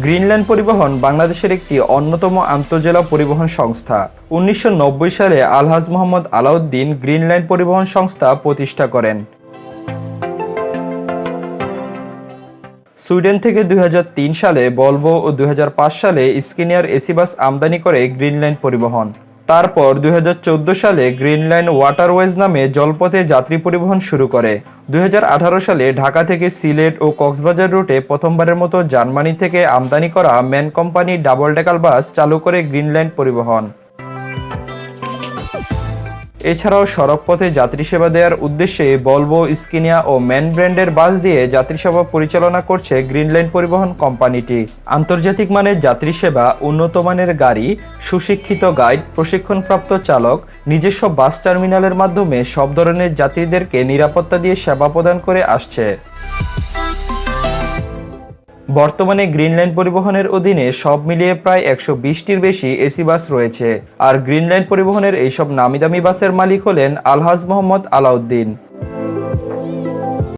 Greenland পরিবহন বাংলাদেশের একটি অন্যতম আন্তজেলা পরিবহন সংস্থা। উনিশশো নব্বই সালে আলহাজ মোহাম্মদ আলাউদ্দিন গ্রিনল্যান্ড পরিবহন সংস্থা প্রতিষ্ঠা করেন। সুইডেন থেকে দুই হাজার তিন সালে বলভো ও দুই হাজার পাঁচ সালে স্কিনিয়ার এসি বাস আমদানি করে গ্রিনল্যান্ড পরিবহন। তারপর দুই সালে গ্রিনল্যান্ড ওয়াটারওয়েজ নামে জলপথে যাত্রী পরিবহন শুরু করে। দুই হাজার আঠারো সালে ঢাকা থেকে সিলেট ও কক্সবাজার রুটে প্রথমবারের মতো জার্মানি থেকে আমদানি করা MAN company double decker bus চালু করে গ্রিনল্যান্ড পরিবহন। এছাড়াও সড়কপথে যাত্রী সেবা দেওয়ার উদ্দেশ্যে বলব স্কিনিয়া ও ম্যান ব্র্যান্ডের বাস দিয়ে যাত্রী সেবা পরিচালনা করছে গ্রিনল্যান্ড পরিবহন কোম্পানিটি। আন্তর্জাতিক মানের যাত্রী সেবা উন্নত মানের গাড়ি, সুশিক্ষিত গাইড, প্রশিক্ষণপ্রাপ্ত চালক, নিজস্ব বাস টার্মিনালের মাধ্যমে সব ধরনের যাত্রীদেরকে নিরাপত্তা দিয়ে সেবা প্রদান করে আসছে। বর্তমানে গ্রিনল্যান্ড পরিবহনের অধীনে সব মিলিয়ে প্রায় একশো বিশটির বেশি এসি বাস রয়েছে। আর গ্রিনলাইন পরিবহনের এইসব নামি দামি বাসের মালিক হলেন আলহাজ মোহাম্মদ আলাউদ্দিন।